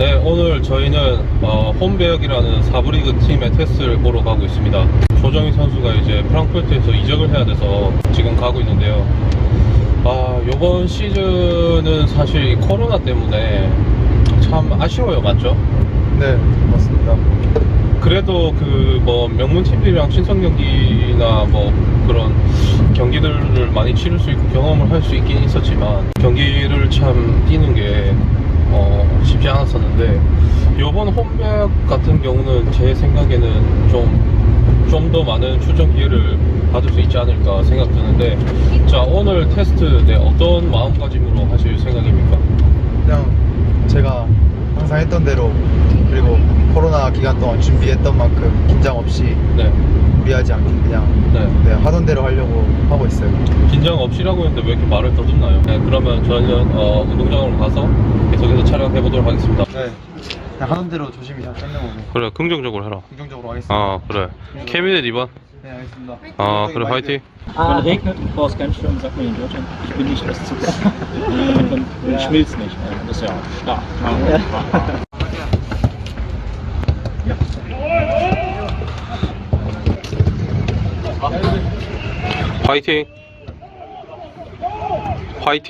네, 오늘 저희는 어, 홈베역이라는 사브리그 팀의 테스트를 보러 가고 있습니다. 조정희 선수가 이제 프랑크푸르트에서 이적을 해야 돼서 지금 가고 있는데요. 아, 이번 시즌은 사실 이 코로나 때문에 참 아쉬워요, 맞죠? 네, 맞습니다. 그래도 그 뭐 명문 팀들이랑 친선 경기나 뭐 그런 경기들을 많이 치를 수 있고 경험을 할 수 있긴 있었지만 경기를 참 뛰는 게 어, 쉽지 않았었는데 이번 홈백 같은 경우는 제 생각에는 좀 좀 더 많은 출전 기회를 받을 수 있지 않을까 생각 드는데 자 오늘 테스트 네, 어떤 마음가짐으로 하실 생각입니까? 그냥 제가 항상 했던 대로 그리고 코로나 기간 동안 준비했던 만큼 긴장 없이 네, 무리하지 않게 그냥 네. 네, 하던 대로 하려고 하고 있어요. 긴장 없이라고 했는데 왜 이렇게 말을 더듬나요? 네, 그러면 저희는 어, 운동장으로 가서 계속해서 촬영해 보도록 하겠습니다. 네, 그냥 하던 대로 조심히 잘 땡겨보고 그래, 긍정적으로 해라. 긍정적으로 하겠습니다. 아, 그래. 케미넷 2번. 네, 알겠습니다. 아, 그래, 화이팅. Wenn es regnet, brauchst keinen Schirm, sagt man in Deutschland. Ich bin nicht das Zucker. Und dann, dann schmilzt nicht. Das ist ja stark. 화이팅. 화이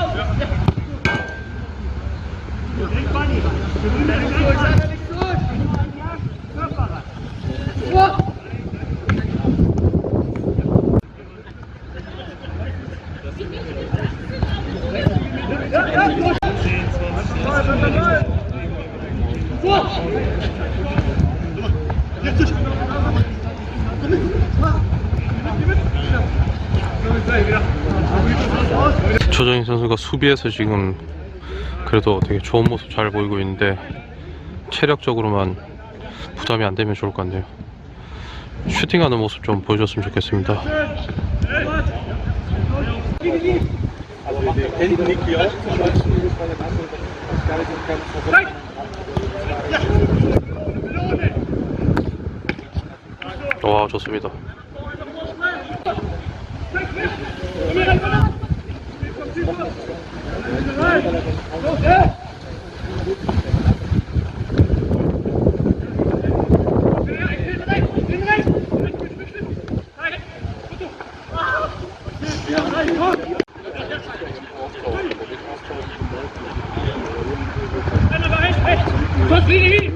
팅. 조정희 선수가 수비에서 지금 그래도 되게 좋은 모습 잘 보이고 있는데 체력적으로만 부담이 안 되면 좋을 것 같네요. 슈팅하는 모습 좀 보여줬으면 좋겠습니다. 와 좋습니다. 좋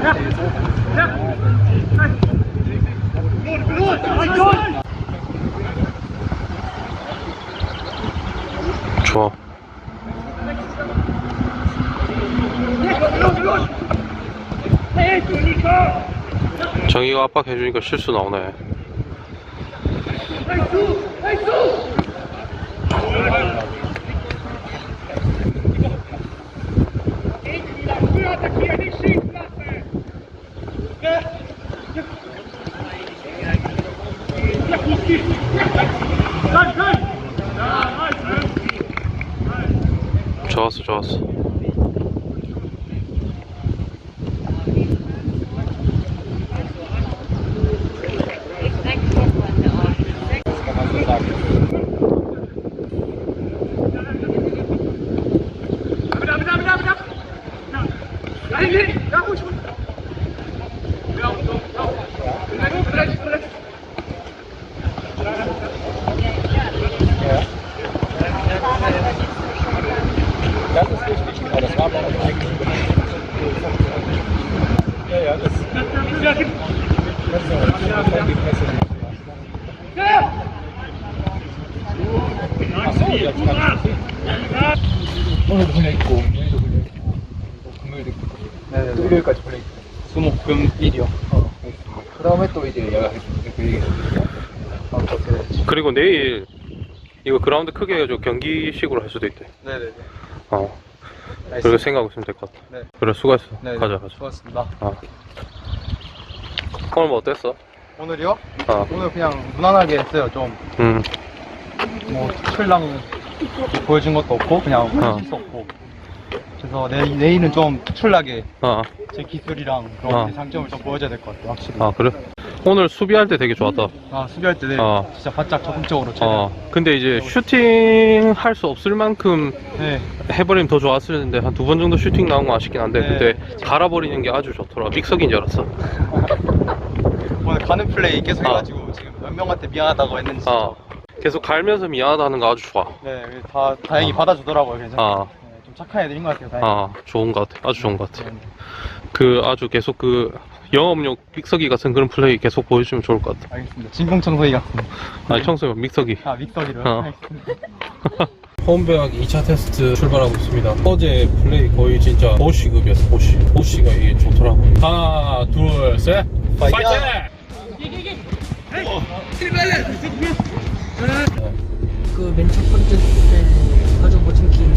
아. 정의가 압박해주니까 실수 나오네. 좋았어, 좋았어. Das ist richtig, aber das war auch eigentlich. Ja, ja, das. Ist die Pässe. Achso, jetzt kann ich 오늘도 걸려 있고 내일도 걸려 있고 금요일도 있고 네, 네, 네. 일요일까지 걸려 있고 수목 금 일이요. 그 다음에 또 이제 내가 그 얘기. 그리고 내일 이거 그라운드 크게 해가지고 경기식으로 할 수도 있대. 네네네. 어. 그렇게 생각하고 있으면 될 것 같아. 네. 그래, 수고했어. 네, 가자, 네. 가자. 수고하셨습니다. 아. 오늘 뭐 어땠어? 오늘이요? 아, 오늘 그냥 무난하게 했어요. 좀 음, 뭐 특별랑 보여준 것도 없고 그냥 어. 할수 없고 그래서 내, 내일은 좀 특출나게 아, 제 기술이랑 그런 어. 제 장점을 좀 보여줘야 될 것 같아요 확실히 아, 그래? 오늘 수비할 때 되게 좋았다. 아, 수비할 때 네, 어. 진짜 바짝 적극적으로 최대한 어, 근데 이제 슈팅 할 수 없을 만큼 네, 해버리면 더 좋았을 텐데 한 두 번 정도 슈팅 나온 거 아쉽긴 한데 네. 근데 갈아버리는 게 아주 좋더라. 믹서기인 줄 알았어. 오늘 가는 플레이 계속 어. 해가지고 지금 몇 명한테 미안하다고 했는지 아, 계속 갈면서 미안하다는 거 아주 좋아. 네, 다 다행히 어. 받아주더라고요 그래서 아, 네, 좀 착한 애들인 것 같아요 다행히 아, 좋은 것 같아. 아주 좋은 것 같아. 네. 그 아주 계속 그 영업용 믹서기 같은 그런 플레이 계속 보여주면 좋을 것 같아. 알겠습니다 진공 청소기 같은 아니 청소용 믹서기. 아 믹서기로요? 어. 알겠습니다 홈배학 2차 테스트 출발하고 있습니다. 어제 플레이 거의 진짜 보시급이었어, 보시. 보시가 이게 좋더라고. 하나, 둘, 셋. 파이팅! 그 맨 첫 번째 때진킹